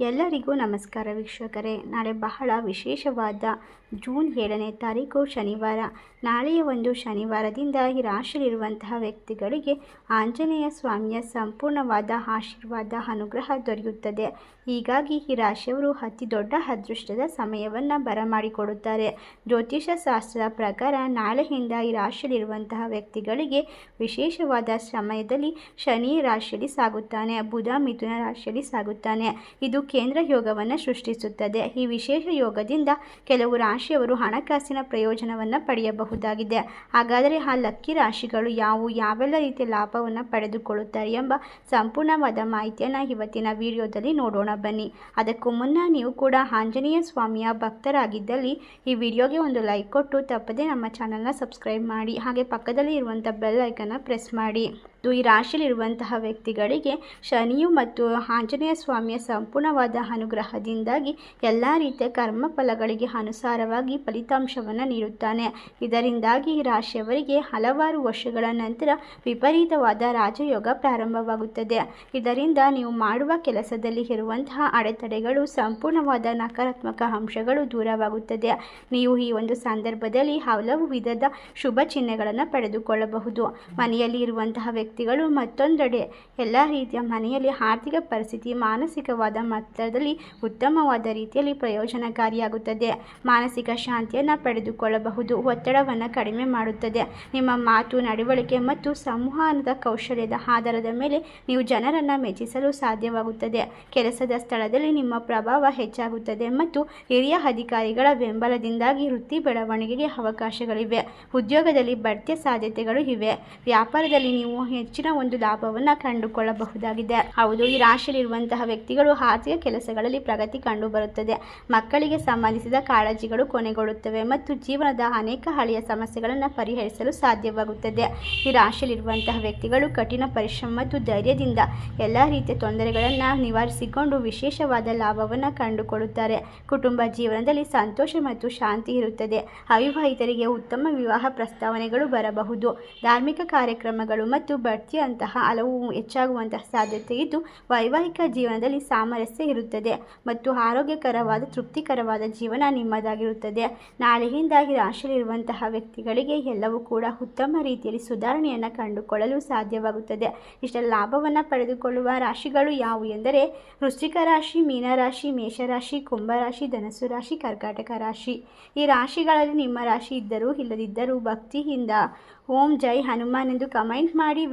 ಎಲ್ಲರಿಗೂ ನಮಸ್ಕಾರ ವೀಕ್ಷಕರೇ. ನಾಳೆ ಬಹಳ ವಿಶೇಷವಾದ ಜೂನ್ ಏಳನೇ ತಾರೀಕು ಶನಿವಾರ. ನಾಳೆಯ ಒಂದು ಶನಿವಾರದಿಂದ ಈ ರಾಶಿಯಲ್ಲಿರುವಂತಹ ವ್ಯಕ್ತಿಗಳಿಗೆ ಆಂಜನೇಯ ಸ್ವಾಮಿಯ ಸಂಪೂರ್ಣವಾದ ಆಶೀರ್ವಾದ, ಅನುಗ್ರಹ ದೊರೆಯುತ್ತದೆ. ಹೀಗಾಗಿ ಈ ರಾಶಿಯವರು ಅತಿ ದೊಡ್ಡ ಅದೃಷ್ಟದ ಸಮಯವನ್ನು ಬರಮಾಡಿಕೊಡುತ್ತಾರೆ. ಜ್ಯೋತಿಷ ಶಾಸ್ತ್ರದ ಪ್ರಕಾರ ನಾಳೆಯಿಂದ ಈ ರಾಶಿಯಲ್ಲಿರುವಂತಹ ವ್ಯಕ್ತಿಗಳಿಗೆ ವಿಶೇಷವಾದ ಸಮಯದಲ್ಲಿ ಶನಿ ರಾಶಿಯಲ್ಲಿ ಸಾಗುತ್ತಾನೆ, ಬುಧ ಮಿಥುನ ರಾಶಿಯಲ್ಲಿ ಸಾಗುತ್ತಾನೆ. ಇದು ಕೇಂದ್ರ ಯೋಗವನ್ನು ಸೃಷ್ಟಿಸುತ್ತದೆ. ಈ ವಿಶೇಷ ಯೋಗದಿಂದ ಕೆಲವು ರಾಶಿಯವರು ಹಣಕಾಸಿನ ಪ್ರಯೋಜನವನ್ನು ಪಡೆಯಬಹುದಾಗಿದೆ. ಹಾಗಾದರೆ ಆ ಲಕ್ಕಿ ರಾಶಿಗಳು ಯಾವುವು? ಯಾವೆಲ್ಲ ರೀತಿಯ ಲಾಭವನ್ನು ಪಡೆದುಕೊಳ್ಳುತ್ತಾರೆ ಎಂಬ ಸಂಪೂರ್ಣವಾದ ಮಾಹಿತಿಯನ್ನು ಇವತ್ತಿನ ವಿಡಿಯೋದಲ್ಲಿ ನೋಡೋಣ. ಬನ್ನಿ. ಅದಕ್ಕೂ ಮುನ್ನ ನೀವು ಕೂಡ ಆಂಜನೇಯ ಸ್ವಾಮಿಯ ಭಕ್ತರಾಗಿದ್ದಲ್ಲಿ ಈ ವಿಡಿಯೋಗೆ ಒಂದು ಲೈಕ್ ಕೊಟ್ಟು ತಪ್ಪದೇ ನಮ್ಮ ಚಾನಲ್ನ ಸಬ್ಸ್ಕ್ರೈಬ್ ಮಾಡಿ. ಹಾಗೆ ಪಕ್ಕದಲ್ಲಿ ಇರುವಂಥ ಬೆಲ್ ಐಕನ್ನ ಪ್ರೆಸ್ ಮಾಡಿ. ಈ ರಾಶಿಯಲ್ಲಿರುವಂತಹ ವ್ಯಕ್ತಿಗಳಿಗೆ ಶನಿಯು ಮತ್ತು ಆಂಜನೇಯ ಸ್ವಾಮಿಯ ಸಂಪೂರ್ಣವಾದ ಅನುಗ್ರಹದಿಂದಾಗಿ ಎಲ್ಲ ರೀತಿಯ ಕರ್ಮ ಫಲಗಳಿಗೆ ಅನುಸಾರವಾಗಿ ಫಲಿತಾಂಶವನ್ನು ನೀಡುತ್ತಾನೆ. ಇದರಿಂದಾಗಿ ಈ ರಾಶಿಯವರಿಗೆ ಹಲವಾರು ವರ್ಷಗಳ ನಂತರ ವಿಪರೀತವಾದ ರಾಜಯೋಗ ಪ್ರಾರಂಭವಾಗುತ್ತದೆ. ಇದರಿಂದ ನೀವು ಮಾಡುವ ಕೆಲಸದಲ್ಲಿ ಇರುವಂತಹ ಅಡೆತಡೆಗಳು, ಸಂಪೂರ್ಣವಾದ ನಕಾರಾತ್ಮಕ ಅಂಶಗಳು ದೂರವಾಗುತ್ತದೆ. ನೀವು ಈ ಒಂದು ಸಂದರ್ಭದಲ್ಲಿ ಹಲವು ವಿಧದ ಶುಭ ಚಿಹ್ನೆಗಳನ್ನು ಪಡೆದುಕೊಳ್ಳಬಹುದು. ಮನೆಯಲ್ಲಿ ಇರುವಂತಹ ವ್ಯಕ್ತಿಗಳು ಮತ್ತೊಂದೆಡೆ ಎಲ್ಲ ರೀತಿಯ ಮನೆಯಲ್ಲಿ ಆರ್ಥಿಕ ಪರಿಸ್ಥಿತಿ, ಮಾನಸಿಕವಾದ ಮಟ್ಟದಲ್ಲಿ ಉತ್ತಮವಾದ ರೀತಿಯಲ್ಲಿ ಪ್ರಯೋಜನಕಾರಿಯಾಗುತ್ತದೆ. ಮಾನಸಿಕ ಶಾಂತಿಯನ್ನು ಪಡೆದುಕೊಳ್ಳಬಹುದು, ಒತ್ತಡವನ್ನು ಕಡಿಮೆ ಮಾಡುತ್ತದೆ. ನಿಮ್ಮ ಮಾತು, ನಡವಳಿಕೆ ಮತ್ತು ಸಂವಹನದ ಕೌಶಲ್ಯದ ಆಧಾರದ ಮೇಲೆ ನೀವು ಜನರನ್ನು ಮೆಚ್ಚಿಸಲು ಸಾಧ್ಯವಾಗುತ್ತದೆ. ಕೆಲಸದ ಸ್ಥಳದಲ್ಲಿ ನಿಮ್ಮ ಪ್ರಭಾವ ಹೆಚ್ಚಾಗುತ್ತದೆ ಮತ್ತು ಹಿರಿಯ ಅಧಿಕಾರಿಗಳ ಬೆಂಬಲದಿಂದಾಗಿ ವೃತ್ತಿ ಬೆಳವಣಿಗೆಗೆ ಅವಕಾಶಗಳಿವೆ. ಉದ್ಯೋಗದಲ್ಲಿ ಬಡ್ತಿ ಸಾಧ್ಯತೆಗಳು ಇವೆ. ವ್ಯಾಪಾರದಲ್ಲಿ ನೀವು ಹೆಚ್ಚಿನ ಒಂದು ಲಾಭವನ್ನು ಕಂಡುಕೊಳ್ಳಬಹುದಾಗಿದೆ. ಹೌದು, ಈ ರಾಶಿಯಲ್ಲಿರುವಂತಹ ವ್ಯಕ್ತಿಗಳು ಆರ್ಥಿಕ ಕೆಲಸಗಳಲ್ಲಿ ಪ್ರಗತಿ ಕಂಡುಬರುತ್ತದೆ. ಮಕ್ಕಳಿಗೆ ಸಂಬಂಧಿಸಿದ ಕಾಳಜಿಗಳು ಕೊನೆಗೊಳ್ಳುತ್ತವೆ ಮತ್ತು ಜೀವನದ ಅನೇಕ ಹಳೆಯ ಸಮಸ್ಯೆಗಳನ್ನು ಪರಿಹರಿಸಲು ಸಾಧ್ಯವಾಗುತ್ತದೆ. ಈ ರಾಶಿಯಲ್ಲಿರುವಂತಹ ವ್ಯಕ್ತಿಗಳು ಕಠಿಣ ಪರಿಶ್ರಮ ಮತ್ತು ಧೈರ್ಯದಿಂದ ಎಲ್ಲ ರೀತಿಯ ತೊಂದರೆಗಳನ್ನು ನಿವಾರಿಸಿಕೊಂಡು ವಿಶೇಷವಾದ ಲಾಭವನ್ನು ಕಂಡುಕೊಳ್ಳುತ್ತಾರೆ. ಕುಟುಂಬ ಜೀವನದಲ್ಲಿ ಸಂತೋಷ ಮತ್ತು ಶಾಂತಿ ಇರುತ್ತದೆ. ಅವಿವಾಹಿತರಿಗೆ ಉತ್ತಮ ವಿವಾಹ ಪ್ರಸ್ತಾವನೆಗಳು ಬರಬಹುದು. ಧಾರ್ಮಿಕ ಕಾರ್ಯಕ್ರಮಗಳು ಮತ್ತು ಬಡ್ತಿಯಂತಹ ಹಲವು ಹೆಚ್ಚಾಗುವಂತಹ ಸಾಧ್ಯತೆ ಇದ್ದು ವೈವಾಹಿಕ ಜೀವನದಲ್ಲಿ ಸಾಮರಸ್ಯ ಇರುತ್ತದೆ ಮತ್ತು ಆರೋಗ್ಯಕರವಾದ, ತೃಪ್ತಿಕರವಾದ ಜೀವನ ನಿಮ್ಮದಾಗಿರುತ್ತದೆ. ನಾಳೆಯಿಂದಾಗಿ ರಾಶಿಯಲ್ಲಿರುವಂತಹ ವ್ಯಕ್ತಿಗಳಿಗೆ ಎಲ್ಲವೂ ಕೂಡ ಉತ್ತಮ ರೀತಿಯಲ್ಲಿ ಸುಧಾರಣೆಯನ್ನು ಕಂಡುಕೊಳ್ಳಲು ಸಾಧ್ಯವಾಗುತ್ತದೆ. ಇಷ್ಟ ಲಾಭವನ್ನು ಪಡೆದುಕೊಳ್ಳುವ ರಾಶಿಗಳು ಯಾವುವು ಎಂದರೆ ವೃಶ್ಚಿಕ ರಾಶಿ ಮೀನರಾಶಿ ಮೇಷರಾಶಿ ಕುಂಭರಾಶಿ ಧನಸ್ಸು ರಾಶಿ, ಕರ್ಕಾಟಕ ರಾಶಿ. ಈ ರಾಶಿಗಳಲ್ಲಿ ನಿಮ್ಮ ರಾಶಿ ಇದ್ದರೂ ಇಲ್ಲದಿದ್ದರೂ ಭಕ್ತಿಯಿಂದ ಓಂ ಜೈ ಹನುಮಾನ್ ಎಂದು ಕಮೆಂಟ್ ಮಾಡಿ